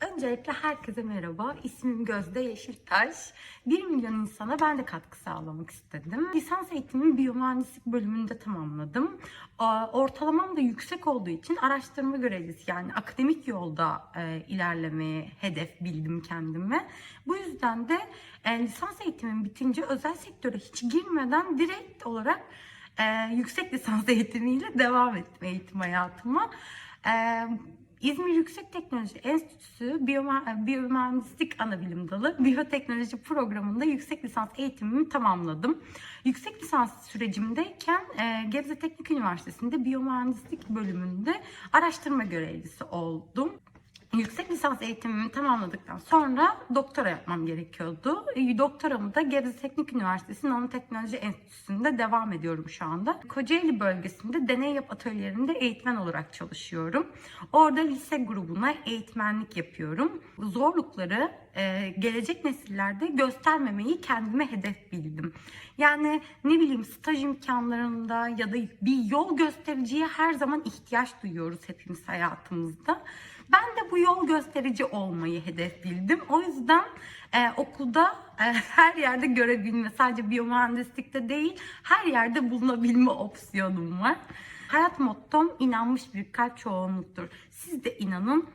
Öncelikle herkese merhaba. İsmim Gözde Yeşiltaş. 1 milyon insana ben de katkı sağlamak istedim. Lisans eğitimimi biyomühendislik bölümünde tamamladım. Ortalamam da yüksek olduğu için araştırma görevlisi yani akademik yolda e, ilerlemeye hedef bildim kendime. Bu yüzden de e, lisans eğitimim bitince özel sektöre hiç girmeden direkt olarak e, yüksek lisans eğitimiyle devam ettim eğitim hayatıma. İzmir Yüksek Teknoloji Enstitüsü Biyomühendislik Anabilim Dalı Biyoteknoloji programında yüksek lisans eğitimimi tamamladım. Yüksek lisans sürecimdeyken e, Gebze Teknik Üniversitesi'nde biyomühendislik bölümünde araştırma görevlisi oldum. Yüksek lisans eğitimimi tamamladıktan sonra doktora yapmam gerekiyordu. E, Doktoramı da Gebze Teknik Üniversitesi Nanoteknoloji Enstitüsü'nde devam ediyorum şu anda. Kocaeli bölgesinde deney yap atölyelerinde eğitmen olarak çalışıyorum. Orada lise grubuna eğitmenlik yapıyorum. Zorlukları e, gelecek nesillerde göstermemeyi kendime hedef bildim. Yani ne bileyim staj imkanlarında ya da bir yol göstericiye her zaman ihtiyaç duyuyoruz hepimiz hayatımızda. Ben de bu yol gösterici olmayı hedef bildim. O yüzden e, okulda e, her yerde görebilme, sadece biyomühendislikte değil, her yerde bulunabilme opsiyonum var. Hayat mottom inanmış bir kalp çoğunluktur. Siz de inanın,